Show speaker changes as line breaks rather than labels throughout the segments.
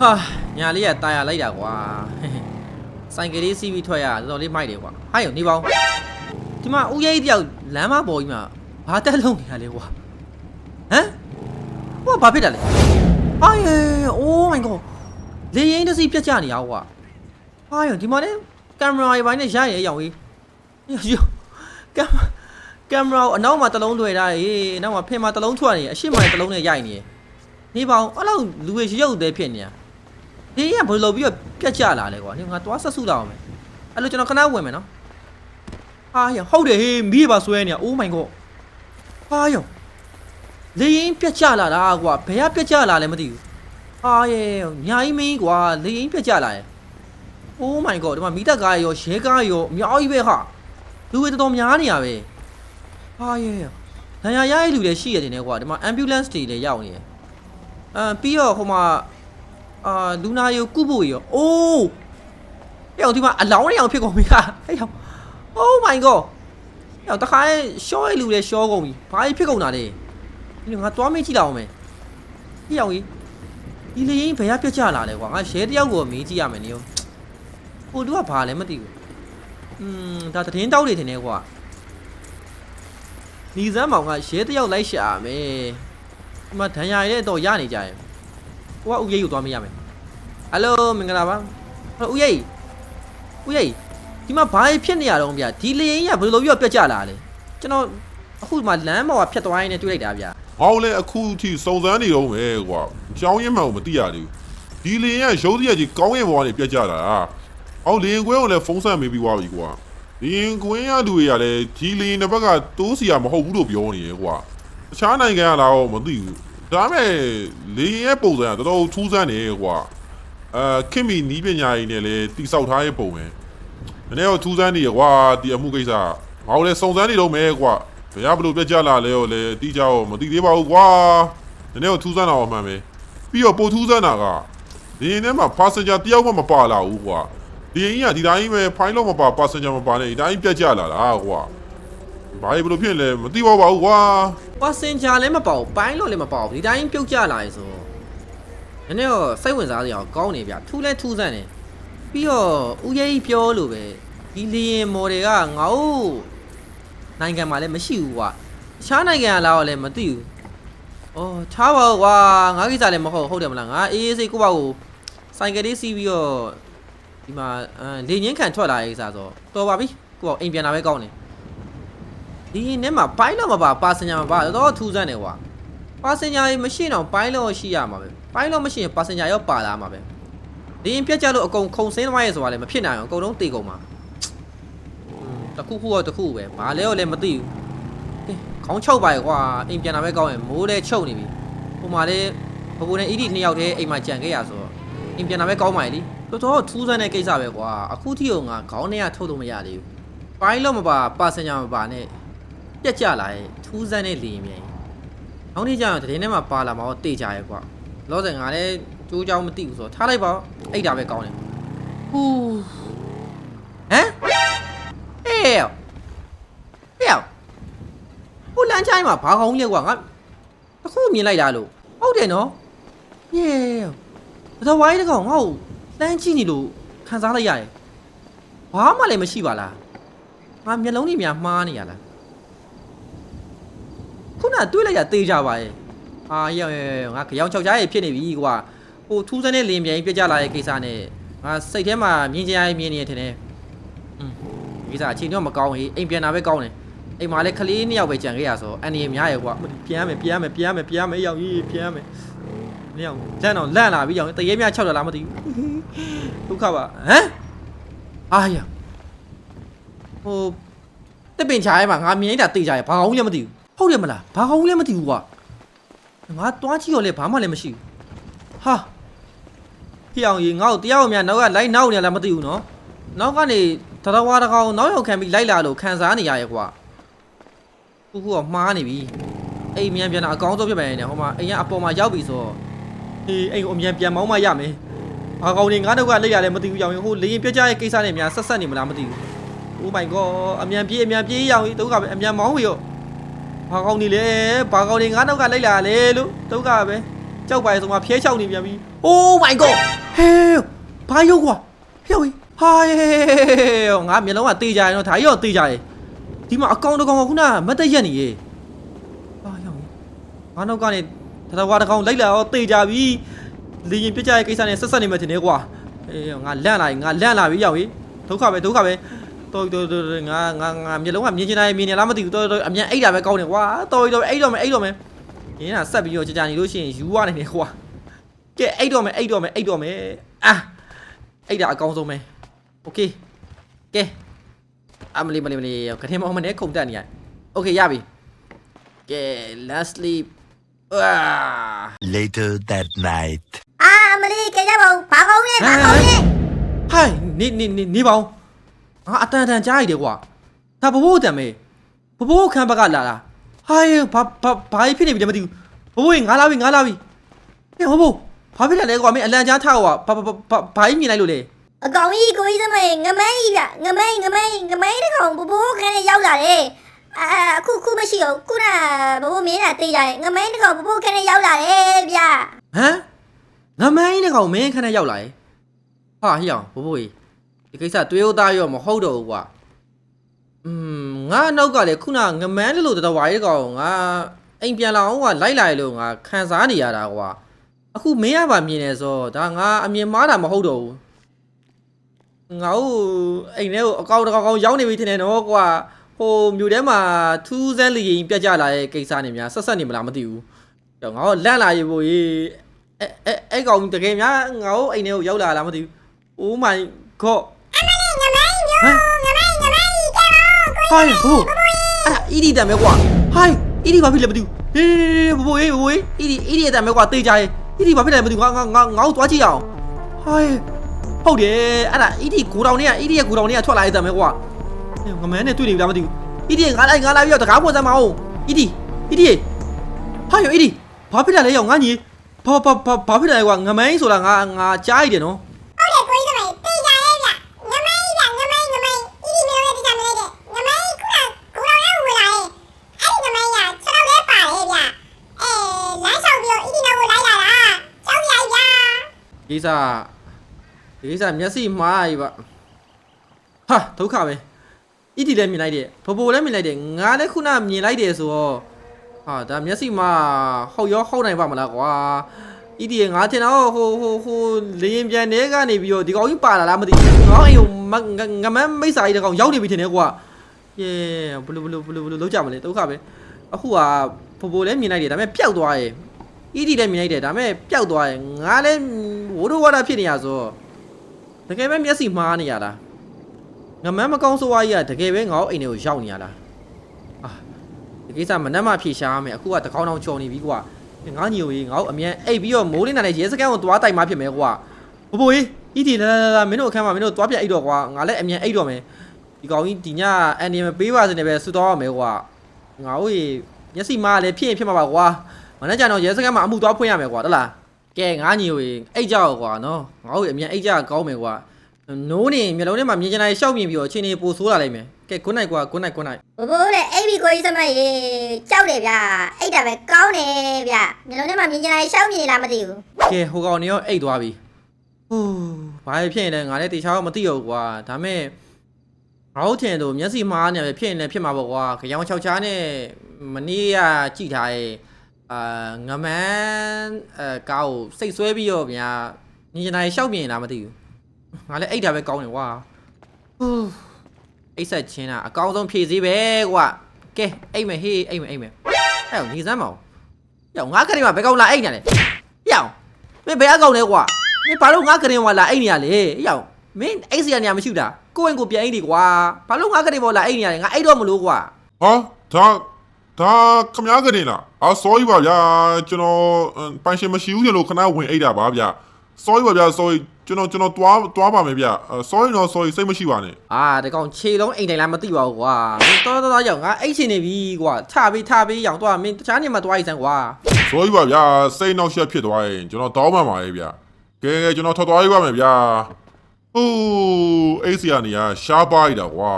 ဟာညာလေးကတာယာလိုက်တာကွာဆိုင်ကယ်လေးစီးပြီးထွက်ရတော်တော်လေးမိုက်တယ်ကွာဟာယောနေပေါင်းဒီမှာဦးရေးတယောက်လမ်းမပေါ်ကြီးမှာဘာတက်လုံးနေရလဲကွာဟမ်ဟိုကဘာဖြစ်တာလဲအာယေ oh my god လေရင်တစ်စီးပြတ်ကျနေရကွာဟာယောဒီမှာလေကင်မရာရေးပိုင်းနဲ့ရရဲရောင်ကြီးယောကင်ကင်မရာအနောက်မှာတစ်လုံးလွှဲထားရေအနောက်မှာဖင်မှာတစ်လုံးထွက်နေအရှိမတစ်လုံးနဲ့ရိုက်နေနေပေါင်းအဲ့လောက်လူတွေရုပ်သေးဖြစ်နေတာ ဒီကဘယ်လိုပြီးတော့ပြတ်ကျလာလဲကွာငါသွားဆက်စုလာအောင်မယ်အဲ့လိုကျွန်တော်ခဏဝင်မယ်နော်ဟာရဟုတ်တယ်ဟေးမိပါဆွဲနေတာ Oh my god ဟာယောလေရင်ပြတ်ကျလာတာကွာဘယ်ကပြတ်ကျလာလဲမသိဘူးဟာရဲ့ညာကြီးမင်းကွာလေရင်ပြတ်ကျလာရဲ့ Oh my god ဒီမှာမိတက်ကားရောရဲကားရောအများကြီးပဲဟာလူတွေတော်တော်များနေရပဲဟာရဲ့ဒဏ်ရာရရဲ့လူတွေရှိရတယ်နေကွာဒီမှာ ambulance တွေလည်းရောက်နေတယ်အမ်ပြီးတော့ဟိုမှာ အာလူနာယိုကုဖို့ရောအိုးအဲ့အောင်ဒီမှာအလောင်းရအောင်ဖြစ်ကုန်ပြီဟာအဲ့အောင် Oh my god အဲ့အောင်တခါရှော့ရလူလေရှော့ကုန်ပြီဘာကြီးဖြစ်ကုန်တာလဲဒီငါသွားမေးကြည့်လာအောင်မယ်အဲ့အောင်ကြီးဒီလေရင်ဘယ်ရပြတ်ကြလာလဲကွာငါရဲတယောက်ကိုမေးကြည့်ရမယ်နေရောဟိုသူကဘာလဲမသိဘူးอืมဒါသတင်းတောက်တွေထင်တယ်ကွာညီစမ်းမောင်ကရဲတယောက်လိုက်ရှာရမယ်ဒီမှာဒဏ်ရာရတဲ့တော့ရနေကြရဲ့ ကိုကဦးရိပ်ကိုသွားမေးရမယ်ဟယ်လိုမင်္ဂလာပါဟယ်လိုဦးရိပ်ဦးရိပ်ဒီမှာဘာဖြစ်နေရတော့ဗျာဒီလေရင်ကဘယ်လိုပြောပြတ်ကြလာလဲကျွန်တော်အခုဒီမှာလမ်းပေါ်ကဖြတ်သွားရင်းနဲ့တွေ့လိုက်တာဗျာ။
ဟောင်းလဲအခုထိစုံစမ်းနေတော့မယ်ကွာ။ကြောင်းရင်မှန်ကိုမသိရသေးဘူး။ဒီလင်ရဲ့ရုပ်တရက်ကြီးကောင်းရင်ဘွားနေပြတ်ကြတာ။ဟောင်းလင်ကွင်းကိုလည်းဖုန်းဆက်မေးပြီးသွားပြီကွာ။လင်ကွင်းရလူတွေကလည်းဒီလင်တစ်ဘက်ကတိုးစီရမဟုတ်ဘူးလို့ပြောနေရကွာ။တခြားနိုင်ငံကလာတော့မသိဘူး။ ဒါပေမဲ့လင်ရဲ့ပုံစံကတော်တော်ထူးဆန်းနေကွာ။အဲခင်မီနီးပညာရည်နဲ့လည်းတိဆောက်ထားရဲ့ပုံပဲ။နည်းနည်းတော့ထူးဆန်းနေရကွာဒီအမှုကိစ္စငါတို့လည်းစုံစမ်းနေတော့မယ်ကွာဘယ်ရဘလို့ပြက်ကြလာလဲရောလေအတိအကျတော့မသိသေးပါဘူးကွာနည်းနည်းတော့ထူးဆန်းတာတော့မှန်ပဲပြီးတော့ပိုထူးဆန်းတာကဒီရင်ထဲမှာ passenger တယောက်မှမပါလာဘူးကွာဒီရင်ကြီးကဒီတိုင်းပဲဖိုင်လို့မပါ passenger မပါနဲ့ဒီတိုင်းပြက်ကြလာတာကွာ ဘာလို့ဘလို့ဖြစ်လဲမသိပါဘူးကွာ
ပါစင်ဂျာလည်းမပေါ့ပိုင်းလို့လည်းမပေါ့ဒီတိုင်းပြုတ်ကြလာရေဆိုနည်းနည်းတော့စိတ်ဝင်စားစရာကောင်းနေဗျထူးလဲထူးဆန်းတယ်ပြီးတော့ဦးရိပ်ပြောလို့ပဲဒီလေရင်မော်တွေကငါ့နိုင်ငံမှာလည်းမရှိဘူးကွာတခြားနိုင်ငံကလာတော့လည်းမသိဘူး။အော်ချားပါဦးကွာငါကိစ္စလည်းမဟုတ်ဟုတ်တယ်မလားငါအေးအေးစိတ်ကိုပေါ့ကိုဆိုင်ကယ်လေးစီးပြီးတော့ဒီမှာအဲလေငင်းခံထွက်လာရဲ့ကိစ္စဆိုတော်ပါပြီကိုပေါ့အိမ်ပြန်လာပဲကောင်းတယ်။ ဒီနေ့မှာပိုင်းတော့မပါပါစင်ညာမပါတော့ထူးဆန်းတယ်ကွာ။ပါစင်ညာရေမရှိတော့ပိုင်းလို့ရှိရမှာပဲ။ပိုင်းလို့မရှိရင်ပါစင်ညာရောပါလာမှာပဲ။ဒီရင်ပြက်ကြလို့အကုန်ခုံစင်းသွားရဲဆိုတာလည်းမဖြစ်နိုင်အောင်အကုန်လုံးတေကုန်မှာ။อืมတခုခုတော့တခုပဲဘာလဲတော့လည်းမသိဘူး။ကဲခေါင်းချုပ်ပါရဲ့ကွာအိမ်ပြန်လာပဲကောင်းရင်မိုးလဲချုပ်နေပြီဟိုမှာလေဘဘိုနဲ့အီဒီနှစ်ယောက်တည်းအိမ်မှာကြံခဲ့ရဆိုတော့အိမ်ပြန်လာပဲကောင်းပါလေတော်တော်ထူးဆန်းတဲ့ကိစ္စပဲကွာအခုထိအောင်ငါခေါင်းထဲကထုတ်လို့မရသေးဘူးပိုင်းလို့မပါပါစင်ညာမပါနဲ့ ပြက်ကျလာရဲ့ထူးဆန်းတဲ့လေရင်မြန်နောက်နေ့ကျတော့တရင်ထဲမှာပါလာမှာတော့တေးကြရဲ့ကွာလောဆယ်ငါလည်းကြိုးကြောင်းမသိဘူးဆိုတော့ထားလိုက်ပါအဲ့ဒါပဲကောင်းတယ်ဟူးဟမ်အေးပြောင်းဟိုလမ်းချိုင်းမှာဘာကောင်းလဲကွာငါအခုမြင်လိုက်တာလို့ဟုတ်တယ်နော်ယေဘတော်ဝိုင်းတကောင်ငါ့ကိုလမ်းကြည့်နေလို့ခံစားလိုက်ရတယ်ဘာမှလည်းမရှိပါလားငါမျက်လုံးတွေများမှားနေရလား ခုနတွေးလိုက်ရသေးကြပါရဲ့အာရောင်ငါကြောင်ချောက်ကြားရဲ့ဖြစ်နေပြီကွာဟိုထူးစမ်းတဲ့လင်းပြန်ပြကြလာတဲ့ကိစ္စနဲ့ငါစိတ်ထဲမှာမြင်ကြရမြင်နေတယ်ထင်တယ်อืมဒီကိစ္စအချိန်တော့မကောင်းဟေးအိမ်ပြန်တာပဲကောင်းတယ်အိမ်မှာလည်းကလေးနှစ်ယောက်ပဲကြံခဲ့ရဆိုအန်ဒီများရဲ့ကွာပြန်ရမယ်ပြန်ရမယ်ပြန်ရမယ်ပြန်ရမယ်ရောက်ကြီးပြန်ရမယ်နှစ်ယောက်လန့်တော့လန့်လာပြီရောက်တရေမြ6ဒေါ်လာမသိဘူးဒုက္ခပါဟမ်အာရဟိုတက်ပင်ချာရဲမှာငါမြင်နေတာတေးကြရဲဘာကောင်းလည်းမသိဘူး ဟုတ်တယ်မလားဘာကောင်းလည်းမသိဘူးကွာငါတွားကြည့်တော့လေဘာမှလည်းမရှိဘူးဟာဖျောင်ကြီးငါ့ကိုတရားဝင်များနောက်ကလိုက်နောက်နေလားမသိဘူးနော်နောက်ကနေတရဝါတကောင်နောက်ရောက်ခံပြီးလိုက်လာလို့ခံစားနေရရဲ့ကွာခုခုကမှားနေပြီအိမ်မြန်ပြန်တာအကောင်းဆုံးဖြစ်မယ်နဲ့ဟိုမှာအိမ်ကအပေါ်မှာရောက်ပြီဆိုတော့ဟေးအိမ်ကိုအမြန်ပြန်မောင်းမရမယ်ဘာကောင်နေငါတို့ကလက်ရတယ်မသိဘူးရောင်ရင်ဟိုလေရင်ပြတ်ကြရဲ့ကိစ္စနဲ့များဆက်ဆက်နေမလားမသိဘူး Oh my god အမြန်ပြေးအမြန်ပြေးရောင်ကြီးဒုက္ခပဲအမြန်မောင်းပြီရော ဘာကောင်နေလဲဘာကောင်နေငါတို့ကလိုက်လာလေလို့ဒုက္ခပဲကြောက်ပါရဲ့ဆိုမှဖျဲချောက်နေပြန်ပြီ Oh my god ဟဲဘာရုပ်ကွာဟဲ့ဝေးဟာငါမျက်လုံးကတေးကြရင်တော့ဒါကြီးတော့တေးကြရဲ့ဒီမှာအကောင်တကောင်ကခုနမတ်တက်ရက်နေရဲ့ဟာရောက်ငါနောက်ကနေတတဝါတကောင်လိုက်လာတော့တေးကြပြီလင်းရင်ပြစ်ကြရဲ့ကိစ္စနဲ့ဆက်ဆက်နေမှထင်တယ်ကွာအေးငါလန့်လာငါလန့်လာပြီရောက်ပြီဒုက္ခပဲဒုက္ခပဲ tôi tôi tôi, tôi ngà, ngà, ngà, nhìn đúng làm như thế này mình làm thì tôi tôi làm như ấy là mày câu này quá. Tôi tôi ấy rồi mày ấy rồi mày thế là sao bây giờ chàng này đôi chuyện quá này này quá. Cái ấy rồi mày ấy rồi mày ấy rồi mày à ấy đã câu rồi mày ok. Ok. À mày mày mày cái thêm ông mày không tên nhỉ ok ya bị. Ok lastly uh. À.
later that night.
À mày cái đó bầu. Phá không nhỉ phá không nhỉ hay ni ni ni ni
bầu. ငါအတန်တန်ကြားရတယ်ကွာဒါဘဘိုးတံမေဘဘိုးခန်းဘက်ကလာတာဟိုင်းဘာဘာဘာဖြစ်နေပြီလဲမသိဘူးဘဘိုးငါလာပြီငါလာပြီဟဲ့ဘဘိုးဘာဖြစ်လဲကွာမင်းအလံကြားထားကွာဘာဘာဘာဘာကြီးမြင်လိုက်လို့လဲ
အကောင်ကြီးကိုကြီးစမေငမန်းကြီးဗျငမန်းငမန်းငမန်းတကောင်ဘဘိုးခန်းနဲ့ရောက်လာတယ်အာအခုခုမရှိတော့ခုနဘဘိုးမင်းကတေးကြတယ်ငမန်းတကောင်ဘဘိုးခန်းနဲ့ရောက်လာတယ်ဗျ
ဟမ်ငမိုင်းတဲ့ကောင်မင်းခနဲ့ရောက်လာရဲ့ဟာဟိအောင်ဘိုးဘိုးကြီးဒီ ကိစ္စတွေးဦးသားရောမဟုတ်တော့ဘူးကွာอืมငါနောက်ကလည်းခုနငမန်းလို့တတော်ဝါရေးကောင်ငါအိမ်ပြန်လာအောင်ကလိုက်လာရလို့ငါခံစားနေရတာကွာအခုမင်းရပါမြင်နေဆိုဒါငါအမြင်မားတာမဟုတ်တော့ဘူးငါ့ကိုအိမ်ထဲကိုအကောက်တကောင်ကောင်ရောက်နေပြီထင်တယ်နော်ကွာဟိုမြို့ထဲမှာထူးဆန်းလီရင်ပြတ်ကြလာတဲ့ကိစ္စနေများဆက်ဆက်နေမလားမသိဘူးတော့ငါတို့လန့်လာရေဖို့ကြီးအဲအဲအဲ့ကောင်တကယ်များငါ့အိမ်ထဲကိုရောက်လာလားမသိဘူး Oh my god ဟိုင်းဘိုးအဲ့ဒါအီဒီတံမဲကွာဟိုင်းအီဒီဘာဖြစ်လဲမသိဘူးဟေးဘိုးဘိုးဘိုးအီဒီအီဒီတံမဲကွာတေးကြရဲ့အီဒီဘာဖြစ်လဲမသိဘူးငါငါငါငါ့ကိုသွားကြည့်အောင်ဟိုင်းဟုတ်တယ်အဲ့ဒါအီဒီကိုတောင်နဲ့အီဒီရဲ့ကိုတောင်နဲ့ထွက်လာတဲ့တံမဲကွာငမန်းနဲ့တွေ့နေပြီလားမသိဘူးအီဒီငါလိုက်ငါလာပြီးတော့တကားပွင့်စမ်းမအောင်အီဒီအီဒီဟာယောအီဒီဘာဖြစ်လဲလဲရောက်ငါညီဘာဘာဘာဘာဖြစ်လဲကွာငမန်းဆိုတာငါငါကြားရတယ်နော်
ဟုတ်တယ်ကိုကြီးစမေတေးကြရဲ့ဗျငမန်းကြီးဗျငမန်းငမန်းဤဒီမျိုးနဲ့တေးကြမလဲတဲ့ငမန်းခုနကိုတော်ရဲ့ဝင်လာရဲ့အဲ့ဒီငမန်းကခြေထောက်လေးပါတယ်ဗျအဲလမ်းလျှောက်ပြီးတော့ဤဒီနောက်ကိုလိုက်လာတာကြောက်ရည်ဗျ
ဒီစားဒီစားမျက်စိမှားပြီပါဟာဒုက္ခပဲဣတိလည်းမြင်လိုက်တယ်ဘဘိုလည်းမြင်လိုက်တယ်ငါလည်းခုနမြင်လိုက်တယ်ဆိုတော့ဟာဒါမျက်စိမှားဟုတ်ရောဟုတ်နိုင်ပါမလားကွာဣတိငါထင်တော့ဟိုဟိုဟိုလေရင်ပြန်နေကနေပြီးတော့ဒီကောင်ကြီးပါလာလားမသိဘူးငါအိမ်ကိုငမန်းမိတ်စာကြီးတကောင်ရောက်နေပြီထင်တယ်ကွာယေဘလူဘလူဘလူဘလူလောက်ကြမလဲဒုက္ခပဲအခုကဘဘိုလည်းမြင်လိုက်တယ်ဒါပေမဲ့ပျောက်သွားရဲ့ ဤဒီလည်းမြင်လိုက်တယ်ဒါပေမဲ့ပျောက်သွားတယ်ငါလည်းဝိုးတော့ဝါတာဖြစ်နေရဆိုတကယ်ပဲမျက်စိမှားနေရတာငမန်းမကောင်းဆိုးဝါးကြီးကတကယ်ပဲငါ့အိမ်ထဲကိုရောက်နေရတာအာဒီကိစ္စမနှက်မဖြေရှားမယ်အခုကတကောင်းတောင်ချော်နေပြီကွာငါညီကိုကြီးငါ့ကိုအမြန်အိပ်ပြီးတော့မိုးလင်းလာတဲ့ရဲစခန်းကိုသွားတိုက်မှဖြစ်မယ်ကွာဘဘိုးကြီးဤဒီလာလာလာမင်းတို့အခန်းမှာမင်းတို့သွားပြအိပ်တော့ကွာငါလည်းအမြန်အိပ်တော့မယ်ဒီကောင်ကြီးဒီညအန်ဒီမပေးပါစနေပဲဆူတော့ရမယ်ကွာငါ့ကိုမျက်စိမှားလည်းဖြစ်ရင်ဖြစ်မှာပါကွာ မနေ့ကျတော့ရဲစခန်းမှာအမှုသွားဖွင့်ရမယ်ကွာတလားကဲငါညီကိုအိတ်ကြောက်ကွာနော်ငါ့ကိုအမြန်အိတ်ကြကောင်းမယ်ကွာနိုးနေမျက်လုံးထဲမှာမြင်ချင်တာရှောက်မြင်ပြီးတော့အချိန်ကြီးပိုဆိုးလာလိမ့်မယ်ကဲ good night ကွာ good night good night
ဘဘိုးတဲ့အိပ်ပြီးကိုကြီးစမရေကြောက်တယ်ဗျအိတ်တာပဲကောင်းတယ်ဗျမျိုးလုံးထဲမှာမြင်ကြတယ်ရှောက်မြင်လားမသိဘူး
ကဲဟိုကောင်နေရောအိတ်သွားပြီဟိုးဘာဖြစ်ရင်လဲငါလည်းတေချာတော့မသိတော့ဘူးကွာဒါမဲ့ငါတို့ထင်တော့မျက်စိမှားနေတယ်ဖြစ်ရင်လည်းဖြစ်မှာပေါ့ကွာကြောင်ချောက်ချားနဲ့မနေ့ကကြည့်ထားရဲ့ အာငမန်းအဲကောက်စိတ်ဆွဲပြီးတော့ဗျာမြင်ချင်တာရှောက်မြင်လားမသိဘူးငါလည်းအိတ်တာပဲကောင်းတယ်ကွာဟူးအိတ်ဆက်ချင်းတာအကောင်းဆုံးဖြည့်စည်းပဲကွာကဲအိတ်မယ်ဟေးအိတ်မယ်အိတ်မယ်အဲ့တော့နေစမ်းမအောင်ယောငါကလေးမှာဘယ်ကောင်လာအိတ်နေလဲယောမင်းဘယ်အကောင်လဲကွာမင်းဘာလို့ငါကလေးမှာလာအိတ်နေရလဲယောမင်းအိတ်စီရနေရမရှိတာကိုယ့်ဝင်ကိုပြန်အိတ်ဒီကွာဘာလို့ငါကလေးပေါ်လာအိတ်နေရလဲငါအိတ်တော့မလို့ကွာ
ဟာဒါ ဒါခမားကနေလားအာ sorry ပါဗျာကျွန်တော်ပန်ရှင်မရှိဘူးကျွန်တော်ခဏဝင်အိတ်တာပါဗျာ sorry ပါဗျာ sorry ကျွန်တော်ကျွန်တော်တွားတွားပါမယ်ဗျာ sorry တော့ sorry စိတ်မရှိပါနဲ့
အာဒီကောင်ခြေလုံးအိမ်တိုင်းလားမသိပါဘူးကွာမင်းတော်တော်တော်ရောက်ငါအိတ်ချင်နေပြီကွာထပြီးထပြီးရောင်တော့မင်းတခြားနေမှာတွားရစမ်းကွာ
sorry ပါဗျာစိတ်နောက်ရှက်ဖြစ်သွားရင်ကျွန်တော်တောင်းပန်ပါရဲ့ဗျာကဲကဲကျွန်တော်ထွက်သွားရပါမယ်ဗျာဟိုးအိတ်စီကနေကရှားပါလိုက်တာကွာ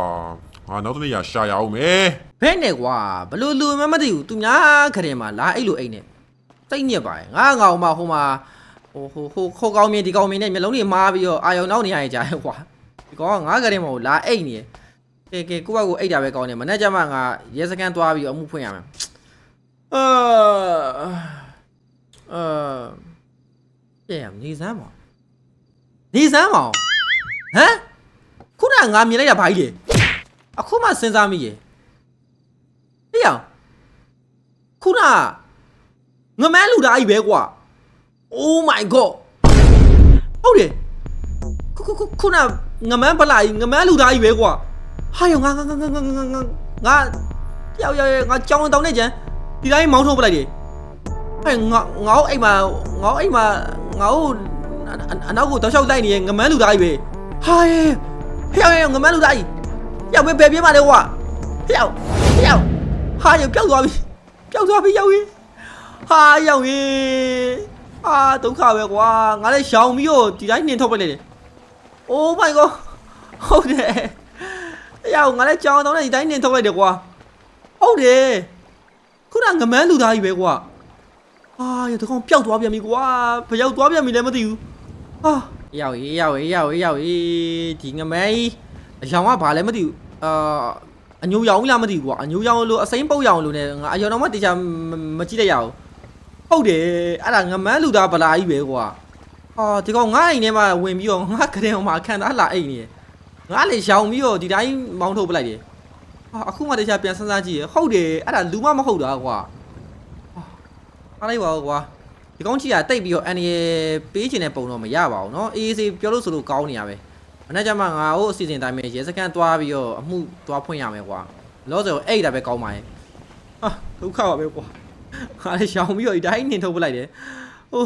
ဟာနောက်တစ်နေ့ရရှာရအောင်မယ်
ဘဲနဲ့ကွာဘလို့လူမှမသိဘူးသူများခရင်မှာလာအဲ့လိုအိတ်နဲ့တိတ်ညစ်ပါတယ်ငါငါ့ဟိုမှာဟိုမှာဟိုဟိုဟိုခိုးကောင်းမြင်ဒီကောင်းမြင်နဲ့မျိုးလုံးတွေမားပြီးတော့အာယုံနောက်နေရရကြရဲကွာဒီကောင်ကငါကလေးမဟုတ်လာအိတ်နေတယ်ကဲကဲကိုယ့်ဘက်ကိုအိတ်တာပဲကောင်းတယ်မနေ့ကျမှငါရဲစကန်သွားပြီးအမှုဖွင့်ရမယ်အာအာပြန်နေစမ်းပါနေစမ်းပါဟမ်ခုနကငါမြင်လိုက်တာဘာကြီးလဲအခုမှစဉ်းစားမိရေ ဟေ့အောင်ခုနကငမန်းလူသားကြီးပဲကွာ Oh my god ဟုတ်တယ်ခုခုခုခုနငမန်းပလာကြီးငမန်းလူသားကြီးပဲကွာဟာယောငါငါငါငါငါငါငါငါရောက်ရောက်ရောက်ငါကြောင်းတောင်းနေကြဒီတိုင်းမောင်းထုတ်ပလိုက်တယ်ဟဲ့ငါငါ့အိမ်မှာငါ့အိမ်မှာငါ့အနောက်ကိုတောက်လျှောက်လိုက်နေငမန်းလူသားကြီးပဲဟာရဲ့ဟဲ့ယောငမန်းလူသားကြီးရောက်ပဲဘယ်ပြေးမှလဲကွာဟဲ့ယော ဟဲ့ယောဟာယောပျောက်သွားပြီပျောက်သွားပြီရောက်ရင်ဟာရောက်ရင်အာဒုက္ခပဲကွာငါလည်းရှောင်ပြီးတော့ဒီတိုင်းနှင်ထုတ်ပလိုက်တယ် Oh my god ဟုတ်တယ်ရောက်ငါလည်းကြောင်တောင်းနဲ့ဒီတိုင်းနှင်ထုတ်လိုက်တယ်ကွာဟုတ်တယ်ခုနငမန်းလူသားကြီးပဲကွာအာရတကောင်ပျောက်သွားပြန်ပြီကွာဘယ်ရောက်သွားပြန်ပြီလဲမသိဘူးဟာရောက်ရေးရောက်ရေးရောက်ရေးရောက်ရေးဒီငမန်းကြီးအရောင်ကဘာလဲမသိဘူးအာ အညိုရောင်ကြီးလားမသိဘူးကွာအညိုရောင်လို့အစိမ်းပုတ်ရောင်လို့ ਨੇ ငါအရောင်တော့မတေချာမကြည့်လိုက်ရအောင် ဟုတ်တယ်အဲ့ဒါငမန်းလူသားဗလာကြီးပဲကွာဟာဒီကောင်ငါအိမ်ထဲမှာဝင်ပြီးတော့ငါကတဲ့အောင်မှာခံသားလာအိမ်နေတယ်ငါလေရှောင်ပြီးတော့ဒီတိုင်းမောင်းထုတ်ပလိုက်တယ်ဟာအခုမှတခြားပြန်စမ်းစားကြည့်ရဟုတ်တယ်အဲ့ဒါလူမမဟုတ်တာကွာဟာအားလိုက်ပါဦးကွာဒီကောင်ကြီးကတိတ်ပြီးတော့အန်ရီပေးချင်တဲ့ပုံတော့မရပါဘူးเนาะအေးအေးဆေးပြောလို့ဆိုလို့ကောင်းနေရပဲ မနေ့ကမှငါ့ကိုအစီအစဉ်တိုင်းပဲရဲစခန်းသွားပြီးတော့အမှုသွားဖွင့်ရမယ်ကွာလောဆယ်အဲ့ဒါပဲကောင်းပါရဲ့ဟာဒုက္ခပါပဲကွာခါလေးရှောင်ပြီးတော့ဒီတိုင်းနှင်ထုတ်ပလိုက်တယ်။ဟို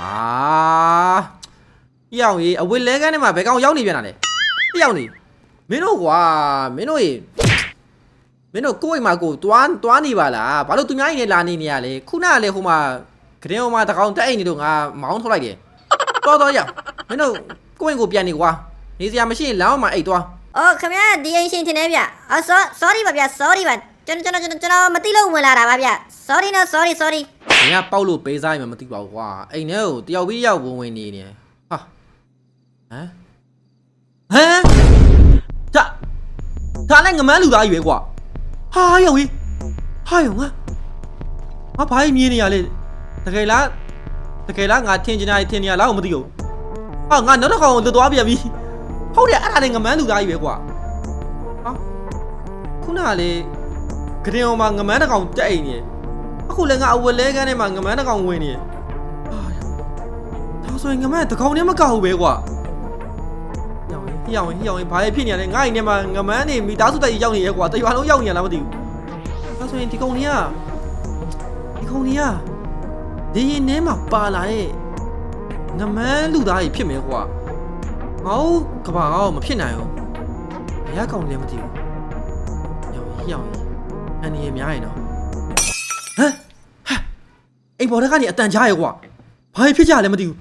အာရောက်ရေးအဝစ်လဲကန်းထဲမှာဘယ်ကောင်ရောက်နေပြန်တာလဲ။ရောက်နေမင်းတို့ကွာမင်းတို့ရေမင်းတို့ကိုယ့်အိမ်မှာကိုယ်တွားတွားနေပါလားဘာလို့သူများအိမ်နဲ့လာနေနေရလဲခုနကလေဟိုမှာကရင်ဟိုမှာတကောင်တက်အိမ်နေလို့ငါမောင်းထုတ်လိုက်တယ်။တော်တော်ရောက်မင်းတို့ ကိုယ့်အိမ်ကိုပြန်နေကွာနေစရာမရှိရင်လမ်းမှာအိတ်သွား
အော်ခင်ဗျာဒီအိမ်ရှင်ထင်တယ်ဗျအော် so- sorry ပါဗျ sorry ပါကျွန်တော်ကျွန်တော်ကျွန်တော်မသိလို့ဝင်လာတာပါဗျ sorry no sorry sorry ။
ငါပေါက်လို့ပေးစားရင်မသိပါဘူးကွာ။အိမ်ထဲကိုတယောက်ပြီးတယောက်ဝင်ဝင်နေနေတယ်။ဟာ။ဟမ်။ဟမ်။ဒါဒါလည်းငမန်းလူသားကြီးပဲကွာ။ဟာယောကြီး။ဟာယောငါ။ငါဘာကြီးမြင်နေရလဲ။တကယ်လားတကယ်လားငါထင်ချင်တာထင်နေရလားမသိဘူး။ ဟာငါနောက်တစ်ခေါက်လွတ်သွားပြန်ပြီ။ဟုတ်တယ်အဲ့ဒါလည်းငမန်းလူသားကြီးပဲကွာ။ဟာခုနကလေကရင်အောင်မှာငမန်းတစ်ကောင်တက်အိမ်နေတယ်အခုလည်းငါအဝက်လဲကန်းထဲမှာငမန်းတစ်ကောင်ဝင်နေတယ်။ဟာဒါဆိုရင်ငမန်းတစ်ကောင်တည်းမကောက်ဘူးပဲကွာ။ရောင်ရင်ရောင်ရင်ရောင်ရင်ဘာလဲဖြစ်နေရလဲငါ့အိမ်ထဲမှာငမန်းနေမိသားစုတိုက်ရောက်နေရဲကွာတရွာလုံးရောက်နေရလားမသိဘူး။ဒါဆိုရင်ဒီကောင်တွေကဒီကောင်တွေကဒီရင်ထဲမှာပါလာတဲ့ ငမန်းလူသားကြီးဖြစ်မယ်ကွာ။ငါ့ကဘာကောမဖြစ်နိုင်ဘူး။ဘယ်ကောင်လည်းမသိဘူး။ရောင်ရင်ရောင်ရင်အန်ဒီရများရင်တော့ဟမ်ဟမ်အိမ်ပေါ်တက်ကနေအတန်ကြားရဲကွာဘာဖြစ်ကြလဲမသိဘူး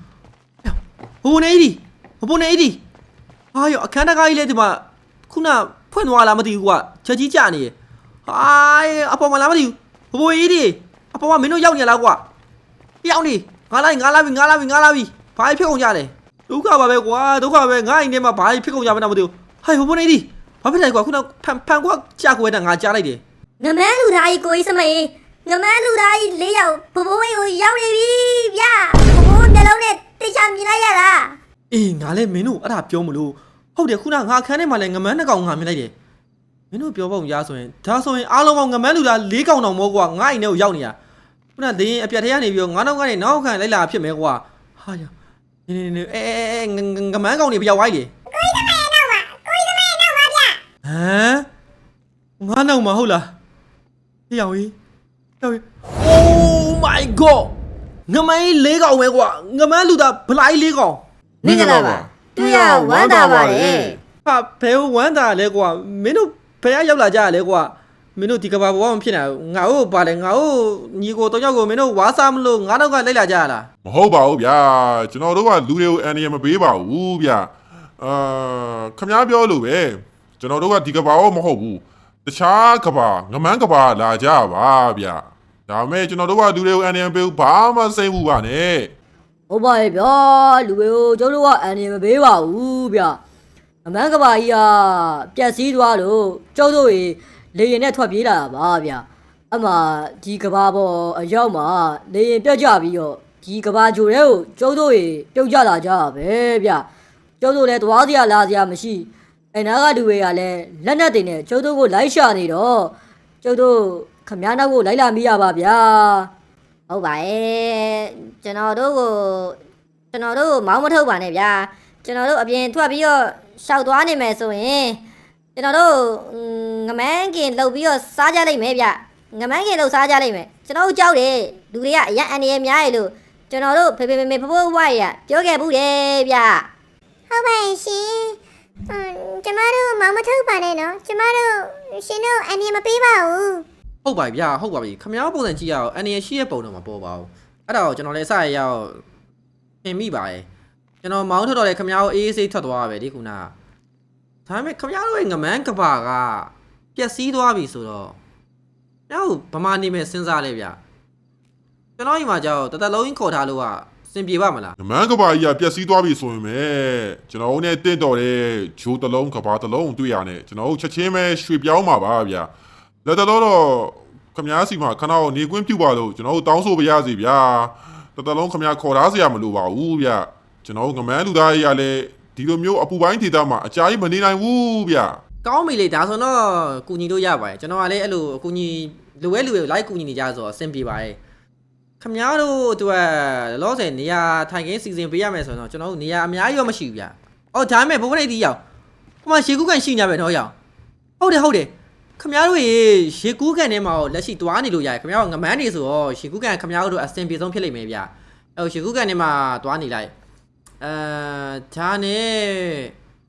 ဟိုနေဒီဟိုနေဒီဟာရောအခန်းတကားကြီးလေဒီမှာခုနဖွင့်သွားလားမသိဘူးကွာချက်ကြီးကြနေရဟာအပေါ်မှာလားမသိဘူးဟိုကြီးဒီအပေါ်မှာမင်းတို့ရောက်နေလားကွာရောက်နေငါလိုက်ငါလာပြီငါလာပြီငါလာပြီ ဘာဖြစ်ကုန်ကြလဲဒုက္ခပါပဲကွာဒုက္ခပါပဲငါအိမ်ထဲမှာဘာဖြစ်ကုန်ကြမလဲမသိဘူးဟိုင်ဟိုနေဒီဘာဖြစ်လဲကွာခုနဖန်ဖန်ကွာကြာကွယ်တာငါကြားလိုက်တယ်
ငမန်းလူသားကြီးကိုကြီးစမေးငမန်းလူသားကြီးလေးယောက်ဘဘိုးကိုရောက်နေပြီဗျဘဘိုးမျက်လုံးနဲ့တိတ်ချမြင်လိုက်ရလား
အေးငါလည်းမင်းတို့အဲ့ဒါပြောမလို့ဟုတ်တယ်ခုနငါခန်းထဲမှာလည်းငမန်းနှစ်ကောင်ငါမြင်လိုက်တယ်မင်းတို့ပြောပုံရဆိုရင်ဒါဆိုရင်အားလုံးပေါင်းငမန်းလူလား၄ကောင်တောင်မို့ကွာငါအိမ်ထဲကိုရောက်နေတာခုနဒင်းအပြတ်ထဲကနေပြီးတော့ငါနောက်ကနေနောက်ခံလိုက်လာဖြစ်မယ်ကွာဟာရ နေနေနေအဲအဲငငမန်းကောင်တွေပြောက်သွားပြီလေ
ကိုကြီးသမဲတော့ပါကိုကြီးသမဲတော့ပါဗျ
ဟမ်ငါနောက်မှာဟုတ်လားဟေးအောင်ကြီးဟေးအောင်ကြီး Oh my god ငမန်းလေး၄ကောင်ပဲကွာငမန်းလူသားဗလိုက်၄ကောင်
မင်္ဂလာပါတွေ့ရဝမ်းသာပါတယ်
ဟာဘယ်ဝမ်းသာလဲကွာမင်းတို့ဘယ်ရောက်လာကြရလဲကွာ မင်းတို့ဒီကဘာဘဝမဖြစ်နိုင်ဘူးငါ့ကိုပါလေငါ့ကိုညီကိုတော့ယောက်ကိုမင်းတို့ဝါစားမလို့ငါတော့ကလိုက်လာကြရလား
မဟုတ်ပါဘူးဗျာကျွန်တော်တို့ကလူတွေကိုအန်ဒီရမပေးပါဘူးဗျာအာခမားပြောလို့ပဲကျွန်တော်တို့ကဒီကဘာရောမဟုတ်ဘူးတခြားကဘာငမန်းကဘာလာကြပါဗျာဒါပေမဲ့ကျွန်တော်တို့ကလူတွေကိုအန်ရန်ပေးဘူးဘာမှစိတ်မှုပါနဲ့
ဟုတ်ပါရဲ့ဗျာလူတွေကိုကျုပ်တို့ကအန်ဒီမပေးပါဘူးဗျာအမန်းကဘာကြီးကပြက်စီးသွားလို့ကျုပ်တို့ရေ လေရင်နဲ့ထွက်ပြေးလာတာပါဗျာအမှဒီကဘာပေါ်အရောက်မှာလေရင်ပြက်ကြပြီးတော့ဒီကဘာဂျိုတဲ့ကိုကျုပ်တို့ရေပြုတ်ကြလာကြတာပဲဗျာကျုပ်တို့လည်းသွားစရာလာစရာမရှိအဲနားကလူတွေကလည်းလက်နက်တွေနဲ့ကျုပ်တို့ကိုလိုက်ရှာနေတော့ကျုပ်တို့ခမည်းနောက်ကိုလိုက်လာမိရပါဗျာဟုတ်ပါရဲ့ကျွန်တော်တို့ကိုကျွန်တော်တို့ကိုမောင်းမထုတ်ပါနဲ့ဗျာကျွန်တော်တို့အပြင်ထွက်ပြီးတော့ရှောက်သွားနေမယ်ဆိုရင် ကျွန်တော်တို့음, ငမန်းကင်လှုပ်ပြီးတော့စားကြလိမ့်မယ်ဗျငမန်းကင်လှုပ်စားကြလိမ့်မယ်ကျွန်တော်တို့ကြောက်တယ်လူတွေကအရင်အန်ရများရလို့ကျွန်တော်တို့ဖေဖေမေမေဖဖိုးဝါရပြောခဲ့ဘူးတယ်ဗျ
ဟုတ်ပါရဲ့ရှင်အင်းကျမတို့မောင်မထုတ်ပါနဲ့နော်ကျမတို့ရှင်တို့အန်ဒီမပေးပါဘူး
ဟုတ်ပါပြီဗျာဟုတ်ပါပြီခမ ्या ပုံစံကြည့်ရအောင်အန်ရရှိရဲ့ပုံတော့မပေါ်ပါဘူးအဲ့ဒါကိုကျွန်တော်လည်းအစရရောက်ပြင်မိပါရဲ့ကျွန်တော်မောင်းထွက်တော့လေခမ ्या ကိုအေးအေးဆေးထွက်သွားပဲဒီခုနက ဒါပေမဲ့ခမ ्या တို့ရဲ့ငမန်းကဘာကပျက်စီးသွားပြီဆိုတော့ညောဗမာနေမဲ့စဉ်းစားလေဗျာကျွန်တော်ဒီမှာကြောက်တသက်လုံးကြီးခေါ်ထားလို့ကစင်ပြေပါမလား
ငမန်းကဘာကြီးကပျက်စီးသွားပြီဆိုရင်ပဲကျွန်တော်တို့ ਨੇ တင့်တော်တဲ့ဂျိုးတစ်လုံးကဘာတစ်လုံးတွေ့ရနဲ့ကျွန်တော်တို့ချက်ချင်းပဲရွှေပြောင်းမှာပါဗျာလက်တော်တော့ခမားစီမှာခဏကိုနေကွင်းပြုတ်ပါလို့ကျွန်တော်တို့တောင်းဆိုပါရစေဗျာတတလုံးခမားခေါ်ထားစရာမလိုပါဘူးဗျာကျွန်တော်တို့ငမန်းလူသားကြီးကလည်း ဒီလိုမျိုးအပူပိုင်းဒေသမှာအကြာကြီးမနေနိုင်ဘူးဗျ
ကောင်းပြီလေဒါဆိုတော့ကူညီလို့ရပါတယ်ကျွန်တော်ကလည်းအဲ့လိုအကူညီလူဝဲလူဝဲ live ကူညီနေကြဆိုတော့အဆင်ပြေပါတယ်ခမများတို့အတွက်လောဆယ်နေရာထိုင်ခင်းစီစဉ်ပေးရမယ်ဆိုတော့ကျွန်တော်တို့နေရာအများကြီးတော့မရှိဘူးဗျအော်ဒါမဲ့ဘိုးဘရိတ်ဒီရောက်ဟိုမှာရေကူးကန်ရှိနေပဲတော့ရောက်ဟုတ်တယ်ဟုတ်တယ်ခမများတို့ရေရေကူးကန်ထဲမှာလက်ရှိသွားနေလို့ရတယ်ခမများကငမန်းနေဆိုတော့ရေကူးကန်ခမများတို့အဆင်ပြေဆုံးဖြစ်လိမ့်မယ်ဗျအဲရေကူးကန်ထဲမှာသွားနေလိုက် အဲဒါနဲ့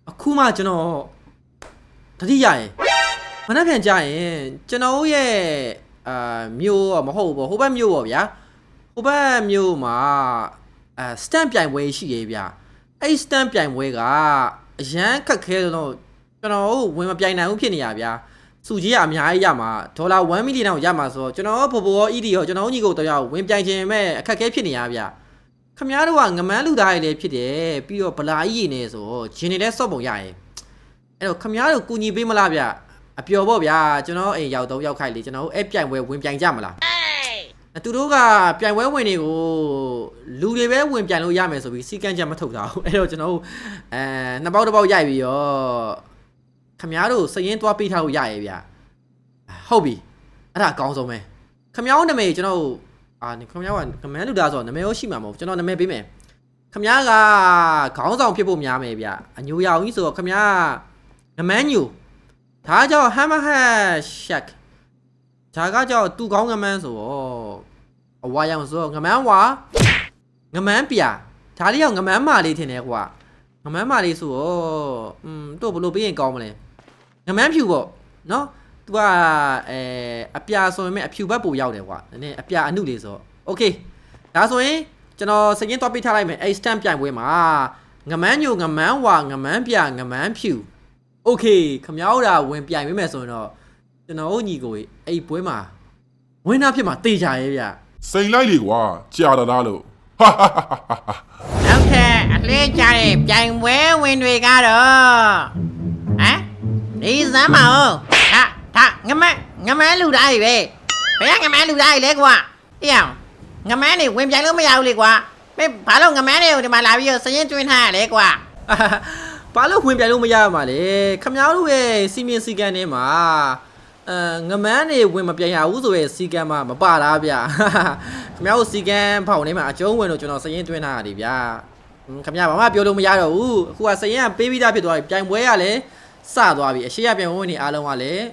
အခုမှကျွန်တော်တတိယရင်မနှက်ပြန်ကြရင်ကျွန်တော်တို့ရဲ့အာမျိုးတော့မဟုတ်ဘူးပေါ့ဟိုဘက်မျိုးပေါ့ဗျာဟိုဘက်မျိုးမှာအဲစတန်ပြိုင်ပွဲရှိရေးဗျာအဲ့စတန်ပြိုင်ပွဲကအရန်ခက်ခဲတော့ကျွန်တော်တို့ဝင်မပြိုင်နိုင်ဘူးဖြစ်နေရဗျာစုကြီးကအများကြီးရမှာဒေါ်လာ1မီလီယံလောက်ရမှာဆိုတော့ကျွန်တော်တို့ဖိုဖိုရော ED ရောကျွန်တော်တို့ညီကိုတော့ဝင်ပြိုင်ခြင်းမဲ့အခက်ခဲဖြစ်နေရဗျာ ခမားတို့ကငမန်းလူသားတွေလည်းဖြစ်တယ်ပြီးတော့ဗလာကြီးနေဆိုတော့ဂျင်းနေလဲစော့ပုံရရင်အဲ့တော့ခမားတို့ကူညီပေးမလားဗျအပျော်ပေါ့ဗျာကျွန်တော်အိမ်ရောက်တော့ရောက်ခိုက်လေကျွန်တော်တို့အဲ့ပြိုင်ပွဲဝင်ပြိုင်ကြမလားသူတို့ကပြိုင်ပွဲဝင်တွေကိုလူတွေပဲဝင်ပြိုင်လို့ရမယ်ဆိုပြီးစီကံချက်မထုတ်တာဟုတ်အဲ့တော့ကျွန်တော်တို့အဲနှစ်ပေါက်တစ်ပေါက်ရိုက်ပြီးတော့ခမားတို့စရင်သွားပေးထားလို့ရရဲ့ဗျဟုတ်ပြီအဲ့ဒါအကောင်းဆုံးပဲခမားတို့နာမည်ကျွန်တော်တို့ အာခမရကကမန်းလူသားဆိုတော့နာမည်ရောရှိမှာမဟုတ်ကျွန်တော်နာမည်ပေးမယ်ခမရကခေါင်းဆောင်ဖြစ်ဖို့များမယ်ဗျအညိုရောင်ကြီးဆိုတော့ခမရငမန်းညူဒါကြောင့်ဟမ်မဟက်ရှက်ဒါကကြောင့်သူ့ခေါင်းငမန်းဆိုတော့အဝါရောင်ဆိုတော့ငမန်းဝါငမန်းပြာဒါလေးရောင်ငမန်းမာလေးထင်တယ်ကွာငမန်းမာလေးဆိုတော့อืมတို့ဘလို့ပြီးရင်ကောင်းမလဲငမန်းဖြူပေါ့နော် तू ကအဲအပြာဆိုရင်မဲ့အဖြူဘက်ပိုရောက်တယ်ကွာနည်းနည်းအပြာအနုလေးဆိုတော့ okay ဒါဆိုရင်ကျွန်တော်စရင်တော့ပြထားလိုက်မယ်အဲ့ stamp ပြိုင်ပွဲမှာငမန်းညိုငမန်းဝါငမန်းပြငမန်းဖြူ โอเคခမောက်တာဝင်ပြိုင်ပေးမယ်ဆိုရင်တော့ကျွန်တော်တို့ညီကိုကြီးအဲ့ပွဲမှာဝင်းသားဖြစ်မှာတေချာရဲ့ဗျ
စိန်လိုက်လေကွာကြာတာလားလို့ဟာဟာဟာဟာဟာ
နောက်ထပ်အလေးကြတဲ့ပြိုင်ပွဲဝင်တွေကတော့ဟမ်ဒီစမ်းမအောင်ဟာ ဒါငမငမလူသားကြီးပဲဘယ်ကငမလူသားကြီးလဲကွာအေးအောင်ငမနေဝင်ပြိုင်လို့မရဘူးလေကွာမင်းဘာလို့ငမတွေကိုဒီမှာလာပြီးတော့စရင်တွင်းထားရလဲကွာ
ဘာလို့ဝင်ပြိုင်လို့မရမှာလဲခမောက်တို့ရဲ့စီမင်းစီကန်ထဲမှာအဲငမန်းနေဝင်မပြိုင်ရဘူးဆိုရဲစီကန်မှာမပါတာဗျခမောက်တို့စီကန်ဖောင်ထဲမှာအကျုံးဝင်လို့ကျွန်တော်စရင်တွင်းထားရတယ်ဗျဟွန်းခမောက်ဘာမှပြောလို့မရတော့ဘူးအခုကစရင်ကပေးပြီးသားဖြစ်သွားပြီပြိုင်ပွဲကလည်းစသွားပြီအရှိရပြိုင်ပွဲဝင်နေအားလုံးကလည်း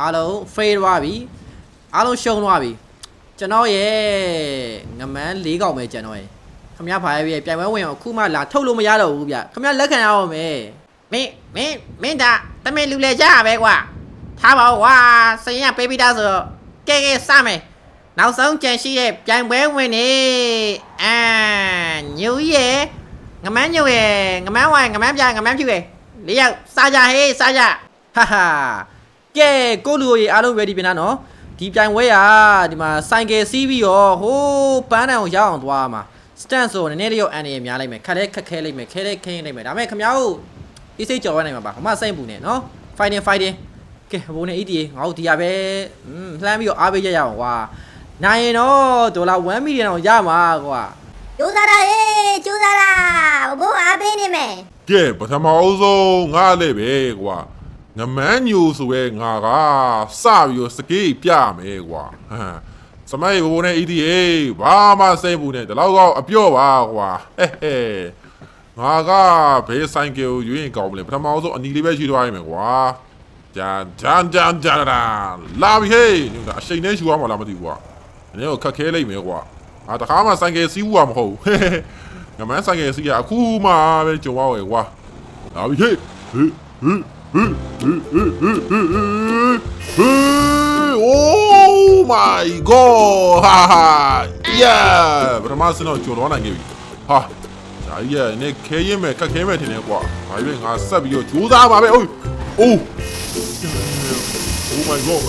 အားလုံး fail သွားပြီအားလုံးရှုံးသွားပြီကျွန်တော်ရဲ့ငမန်း၄កောက်ပဲကျွန်တော်ရဲ့ခမရဖာရဲ့ပြိုင်ပွဲဝင်အောင်အခုမှလာထုတ်လို့မရတော့ဘူးဗျခမရလက်ခံရအောင်မယ်
မင်းမင်းမင်းဒါတမင်လူလေကြရပဲကွာထားပါဦးကွာစရင်ကပေးပြီးသားဆိုတော့ကဲကဲစမယ်နောက်ဆုံးကြံရှိတဲ့ပြိုင်ပွဲဝင်နေအာညူရဲ့ငမန်းညူရဲ့ငမန်းဝိုင်ငမန်းပြငမန်းဖြူရဲ့လေးယောက်စားကြဟေးစားကြ
ဟာဟာ ကဲကိုလူကြီးအားလုံး ready ပြင်တာနော်ဒဒီပြိုင်ပွဲကဒီမှာဆိုင်ကယ်စီးပြီးတော့ဟိုးပန်းတန်ကိုရောက်အောင်သွားမှာ stand ဆိုနည်းနည်းလေးရောအန်ရများလိုက်မယ်ခက်လဲခက်ခဲလိုက်မယ်ခဲလဲခင်းလိုက်မယ်ဒါပေမဲ့ခင်ဗျားတို့အေးစိတ်ကြော်ရနိုင်မှာပါဘာမှစိတ်ပူနေနော် fighting fighting ကဲဘိုးနဲ့ ETA ငါတို့ဒီရပဲอืมလှမ်းပြီးတော့အားပေးရရအောင်ကွာနိုင်ရင်တော့ဒေါ်လာ1 million တော့ရမှာကွာ
ကျိုးစားတာဟေးကျိုးစားတာဘိုးအားပေးနေမယ်
ကဲပထမအဆုံးငါလည်းပဲကွာ ငမန်းညိုဆိုရဲငါကစပြီးတော့စကေးပြမယ်ကွာဟမ်စမိုင်းဘိုးနဲ့ EDA ဘာမှစိတ်ဘူးနဲ့ဒီလောက်တော့အပြော့ပါကွာဟဲ့ဟဲ့ငါကဘေးဆိုင်ကယ်ကိုရွေးရင်ကောင်းမလဲပထမဆုံးအနီလေးပဲရှိသွားရမယ်ကွာဂျန်ဂျန်ဂျန်ဂျန်လာလာပြီဟေးညို့ဒါအချိန်နဲ့ရှူရမှာလားမသိဘူးကွာဒီတော့ခက်ခဲလိုက်မယ်ကွာအာတခါမှဆိုင်ကယ်စီးဘူးကမဟုတ်ဘူးဟဲ့ဟဲ့ငမန်းဆိုင်ကယ်စီးရအခုမှပဲကြုံရရဲ့ကွာလာပြီဟေးဟေးဟေး 오 마이 갓 하하 야 브라마스는 조로나 게하 자야 내 KM에 까 KM에 되네 과 아이뱅 아싸비요 조다 마베 오. 오오 마이 갓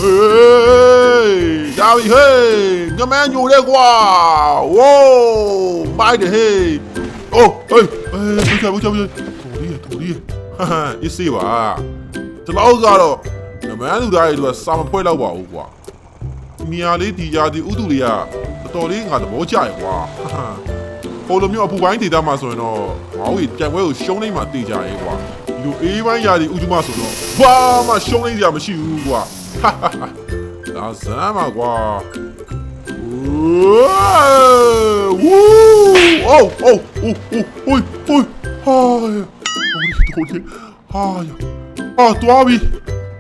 자위 헤이 그만 요래 과오 마이 헤. 오 에이 에이 보자 보자 보자 도리에 도리에 ဘုရားဘုရားဘုရားတော်လေးတော်လေးဟာဟာအစ်စေးပါဒီလောက်ကတော့ငမန်းလူသားတွေတို့ကစာမဖွဲတော့ပါဘူးကွာမြာလေးဒီရာဒီဥတုတွေကတော်တော်လေးငါသဘောကျရကွာဟာဟာဟိုလိုမျိုးအပူပိုင်းဒေတာမှာဆိုရင်တော့ငါတို့ကြံပွဲကိုရှုံးနေမှတေးကြရဲကွာဒီလိုအေးပိုင်းရာဒီဥတုမှဆိုတော့ဘာမှရှုံးနေကြမရှိဘူးကွာဟာဟာဟာဒါစမ်းပါကွာ Woo! Oh, တို့လေဟာဟာသွားပြီ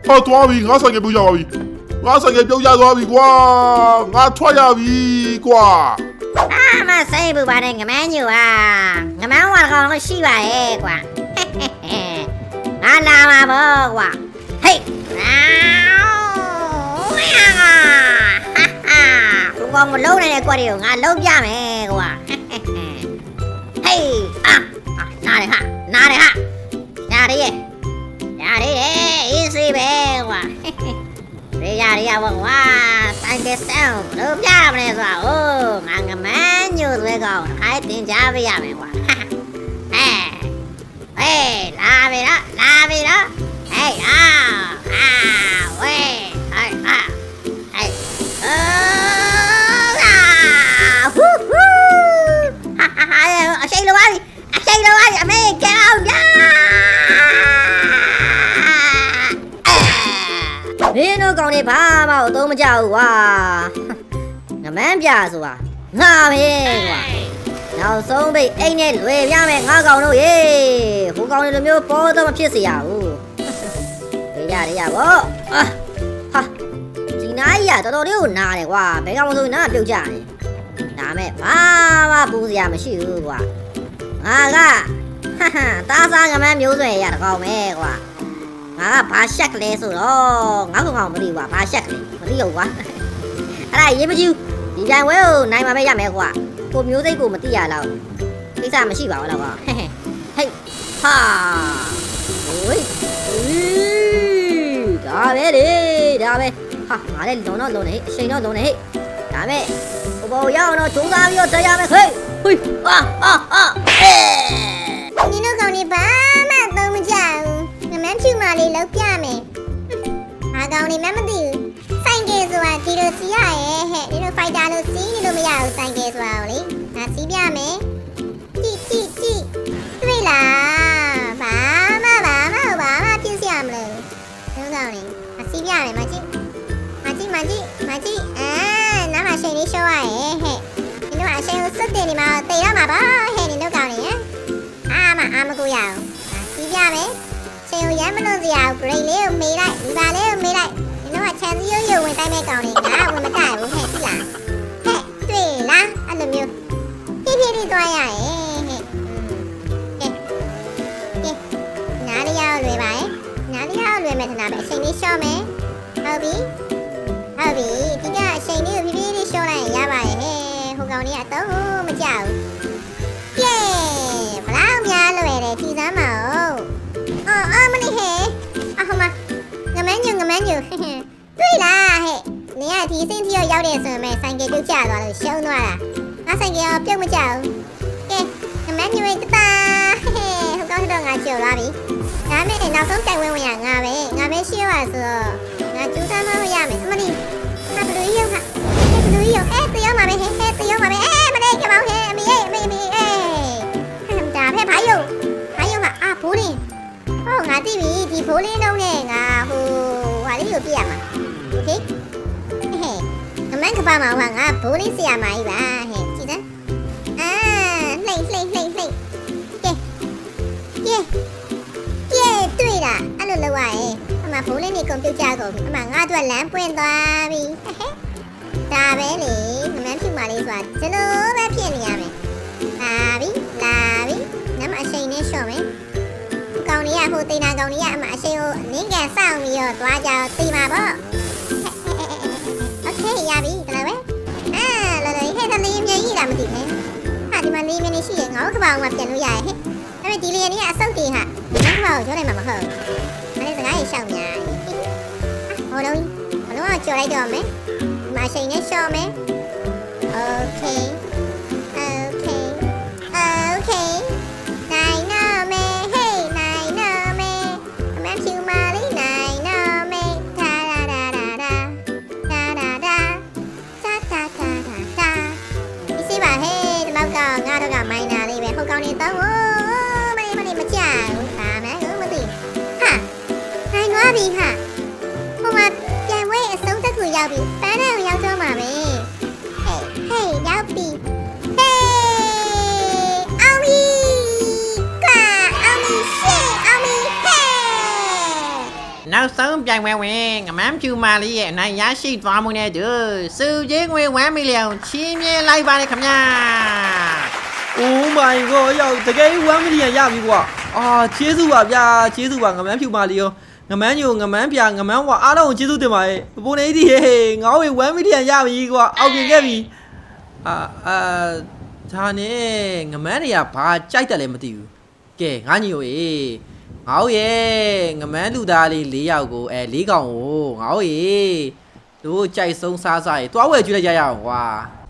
ဟာသွားပြီငါဆိုင်ကပြုတ်ရပါပြီငါဆိုင်ကပြုတ်ရသွားပြီကွာငါထွက်ရပြီကွာ
အာမဆိုင်ဘူးပါနဲ့ငမန်းညူဟာငမန်းဝါကောင်လို့ရှိပါရဲ့ကွာငါလာပါဘောကွာဟေးကောင်မလုံးနိုင်တဲ့ကွက်တွေကိုငါလုံးပြမယ်ကွာဟေးအာနားတယ်ဟာနားတယ်ဟာ đi Ra đi đi Easy bè Dia dia wah thank you sao Lúc cha mình sao Ồ Ngang cái mẹ như thế còn Khai tiền cha bây giờ mình quá Ê Ê La bì đó La bì đó Ê À À Ê Ê À Ê Ờ Xây luôn anh Xây luôn anh Mày kéo ra
မင်းတို့ကောင်တွေဘာမှအသုံးမကျဘူးကွာငမန်းပြဆိုတာငါပဲကွာနောက်ဆုံးပိတ်အိမ်နဲ့လွယ်ပြမယ်ငါကောင်တို့ရေဟိုကောင်တွေလိုမျိုးပေါ်တော့မဖြစ်စေရဘူးဒေရဒေရဗောအာဟာဒီနားကြီးကတော်တော်လေးကိုနားတယ်ကွာဘယ်ကောင်မဆိုနားပြုတ်ကြတယ်ဒါမဲ့ဘာမှပူစရာမရှိဘူးကွာငါကဟာဟာ တားစားငမန်းမျိုးစွဲရတကောင်ပဲကွာငါကဘာရှက်ကလေးဆိုတော့ငါကောင်ကောင်မသိဘူးကွာဘာရှက်ကလေးမသိဘူးကွာအဲ့ဒါရေးမကြည့်ဘူးဒီပြိုင်ပွဲကိုနိုင်မှာပဲရမယ်ကွာကိုမျိုးစိတ်ကိုမသိရတော့ကိစ္စမရှိပါဘူးလားကွာဟဲ့ဟဲ့ဟာဟိုးဒါပဲလေဒါပဲဟာငါလည်းလုံတော့လုံနေအချိန်တော့လုံနေဟဲ့ဒါမဲ့ဘဘောရအောင်တော့ဂျုံသားပြီးတော့တက်ရမယ်ဟေးဟိဟာဟာဟာအဲ
နင်တို့ကောင်တွေဘာမှသုံးမကြဘူးငမန်းဖြူမာလေးလောက်ပြမယ်ဟာကောင်တွေမှမသိဘူးဆိုင်ကယ်ဆိုတာဒီလိုစီးရရဲ့ဟဲ့နင်တို့ဖိုက်တာလို့စီးနေလို့မရ ရမ်းမလို့စရာဘူး grade လေးကိုမေးလိုက်ဒီပါလေးကိုမေးလိုက်ဒီတော့ကချန်စီရိုးရိုးဝင်တိုင်းမဲ့ကောင်လေးငါဝင်မတိုက်ဘူးဟဲ့ဟုတ်လားဟဲ့တွေ့လားအဲ့လိုမျိုးဖြည်းဖြည်းလေးသွားရရဲ့ဟဲ့ကဲကဲနားလေးရောက်လွယ်ပါရဲ့နားလေးရောက်လွယ်မယ်ထင်တာပဲအချိန်လေးရှော့မယ်ဟုတ်ပြီဟုတ်ပြီဒီကအချိန်လေးကိုဖြည်းဖြည်းလေးရှော့လိုက်ရင်ရပါရဲ့ဟဲ့ဟိုကောင်လေးကတော့မကြောက်ဘူး thí sinh thi ở giao điện rồi mày sang cái tiêu rồi là show nọ à? Nó sang cái tiêu mà chào ok, thằng bé như vậy tất ta. Không có đường à chiều là bị đã mẹ nào sống chạy quên nhà ngà bé. Ngà bé siêu à giờ. Ngà chú ta mà nhà mẹ mà đi. Mà bự yêu hả? Hết bự yêu. Hết tự yêu mà mẹ hết tự yêu mà mẹ. Mà đây, cái bảo hết mẹ mẹ mẹ mẹ thằng trả hết phải yêu phải yêu hả? À phú đi ô ngà tivi thì phú lên đâu nè? Ngà hồ hòa lý yêu kia mà ok မန်ကပါမဝါငါဘိုးလေးဆရာမကြီးပါဟဲ့ကြည့်စမ်းအာလှိမ့်လှိမ့်လှိမ့်လှိမ့်ကဲကဲကဲတွေ့တာအဲ့လိုလောက်ရရဲ့အမဘိုးလေးနေကွန်ပျူတာကုန်ပြီအမငါအတွက်လမ်းပွင့်သွားပြီဟဲ့ဒါပဲလေမမန်းဖြူမလေးဆိုတာဒီလိုပဲဖြစ်နေရမယ်လာပြီလာပြီနမအချိန်နဲ့ရှော့မယ်ကောင်လေးကဟိုတိန်နာကောင်လေးကအမအချိန်ကိုနင်းကန်စောင့်ပြီးတော့သွားကြတော့ตีမှာပေါ့โอเคရပြီတလားပဲအာလော်လော်ဟဲ့တလေးမြင်ကြီးလားမသိဘူးဟာဒီမှာလေးမြင်နေရှိရင်ငါ့ကဘာမှပြန်လို့ရရဲ့ဟဲ့ဒါပေမဲ့ဒီလေးနေအဆုတ်တွေဟာငါ့ဘာကိုပြောနိုင်မှာမဟုတ်ဘူးမနေ့စကားရေရှောက်များဟောလုံးဘလုံးကကြော်လိုက်တော့မယ်မအချိန်နဲ့ရှော့မယ်โอเค က်ခုရောက်ပြီပန်းနဲ့ရောက်တော့မှာပဲဟေးဟေးရောက်ပြီဟေးအောင်ပြီကွာအောင်ပြီရှေ့အောင်ပြီဟေး
နောက်ဆုံးပြိုင်ပွဲဝင်ငမန်းဖြူမာလေးရဲ့အနိုင်ရရှိသွားမှုနဲ့တူစုချင်းငွေ1မီလီယံချီးမြှင့်လိုက်ပါတယ်ခင်ဗျာ
Oh my god ရောက်တကယ်1 million ရပြီကွာအာကျေးဇူးပါဗျာကျေးဇူးပါငမန်းဖြူမာလီရော ငမန်းညိုငမန်းပြငမန်းဝါအားလုံးကိုကျေးဇူးတင်ပါရဲ့ပပုံနေဒီဟေးငါ့ဝေ1 million ရပြီကွာအောက်ပြင်ခဲ့ပြီအာအာဒါနဲ့ငမန်းတွေကဘာကြိုက်တယ်လဲမသိဘူးကဲငါညီကိုအေးငါ့ရဲ့ငမန်းလူသားလေး၄ယောက်ကိုအဲ၄ကောင်ကိုငါ့ရဲ့တို့ကြိုက်ဆုံးစားစားရေတွားဝယ်ကျွေးလိုက်ကြရအောင်ကွာ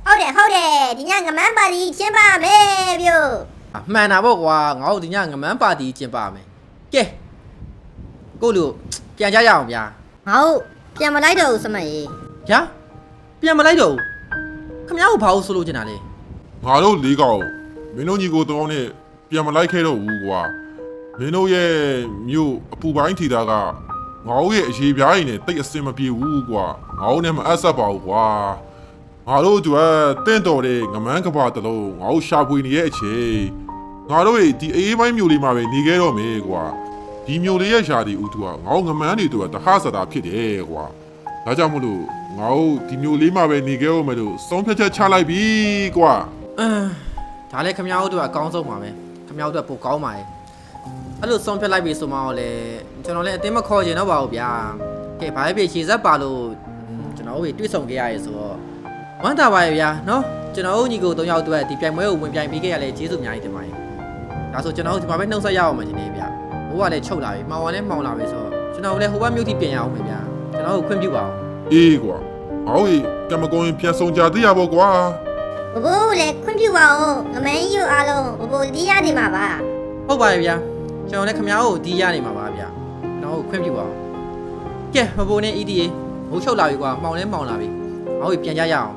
ဟုတ်တယ်ဟုတ်တယ်ဒီညငမန်းပါတီကျင်းပါမယ်ပြို့
အမှန်တာပေါ့ကွာငါတို့ဒီညငမန်းပါတီကျင်းပမယ်ကဲ ကိုလူပြန်ကြရအောင်ဗျာ
ငါတို့ပြန်မလိုက်တော့ဘူးစမတ်ရေ
ဗျာပြန်မလိုက်တော့ဘူးခမ ्या ကိုဘာလို့ဆိုလို့ချင်တာလဲ
ငါတို့လေးကောင်မင်းတို့ညီကိုတောင်းနဲ့ပြန်မလိုက်ခဲ့တော့ဘူးကွာမင်းတို့ရဲ့မြို့အပူပိုင်းထီတာကငါတို့ရဲ့အရေးပြားရင်နဲ့တိတ်အစင်မပြေဘူးကွာငါတို့နဲ့မအပ်ဆက်ပါဘူးကွာငါတို့အတွက်တင့်တော်တဲ့ငမန်းကဘာတလုံးငါတို့ရှာဖွေနေရဲ့အချိန်ငါတို့ရဲ့ဒီအေးပိုင်းမြို့လေးမှာပဲနေခဲ့တော့မယ်ကွာ ဒီမြို့လေးရဲ့ရှာဒီဥတူကငါတို့ငမန်းတွေတို့ကတဟဆတာဖြစ်တယ်ကွာဒါကြောင့်မလို့ငါတို့ဒီမြို့လေးမှာပဲနေခဲ့ဦးမယ်လို့စုံဖြတ်ချက်ချလိုက်ပြီကွာ
အမ်ဒါလည်းခမ ्या တို့ကအကောင်းဆုံးပါပဲခမ ्या တို့ကပိုကောင်းပါရဲ့အဲ့လိုဆုံးဖြတ်လိုက်ပြီဆိုမှတော့လေကျွန်တော်လည်းအတင်းမခေါ်ချင်တော့ပါဘူးဗျာကဲဘာပဲဖြစ်ရှည်ဆက်ပါလို့อืมကျွန်တော်တို့တွေ့ဆုံခဲ့ရရဲဆိုတော့ဝမ်းသာပါရဲ့ဗျာနော်ကျွန်တော်တို့ညီကို၃ယောက်အတွက်ဒီပြိုင်ပွဲကိုဝင်ပြိုင်ပေးခဲ့ရလဲကျေးဇူးအများကြီးတင်ပါတယ်ဒါဆိုကျွန်တော်တို့ဒီမှာပဲနှုတ်ဆက်ရအောင်မယ်ဒီနေ့ဗျာဟို ကလည်းချုပ်လာပြီမှောင်ဝါလည်းမှောင်လာပြီဆိုတော့ကျွန်တော်တို့လည်းဟိုဘက်မြို့ထိပြင်ရအောင်မယ်ဗျာကျွန်တော်တို့ခွင့်ပြုပါအောင်
အေးကွာဟောကြီးကမကုန်းရင်ပြန်ဆောင်ကြသေးရပါကွာ
ဘဘိုးလည်းခွင့်ပြုပါဦးငမန်းကြီးအားလုံးဘဘိုးဒီရနေမှာပါ
ဟုတ်ပါရဲ့ဗျာကျွန်တော်လည်းခမ ्या ကိုဒီရနေမှာပါဗျာကျွန်တော်တို့ခွင့်ပြုပါအောင်ကဲမဘိုးနဲ့ EDA ဟိုချုပ်လာပြီကွာမှောင်လည်းမှောင်လာပြီဟောကြီးပြန်ကြရအောင်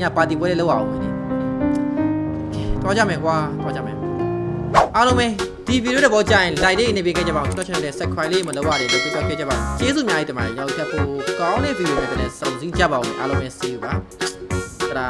ညပါတီပွဲလေးလုပ်အောင်မယ်လေကဲသွားကြမယ်ကွာသွားကြမယ် အားလုံးပဲဒီဗီဒီယိုတဲ့ပေါ်ကြရင် like လေးနေပေးခဲ့ကြပါအောင်ကျွန်တော် channel လေး subscribe လေးမလုပ်ရတယ်လို့ပြောခဲ့ကြပါအောင်ကျေးဇူးအများကြီးတင်ပါတယ်ရောက်ချက်ဖို့ကောင်းတဲ့ဗီဒီယိုတွေပဲလည်းစုံစည်းကြပါအောင်အားလုံးပဲ see you ပါတဒါ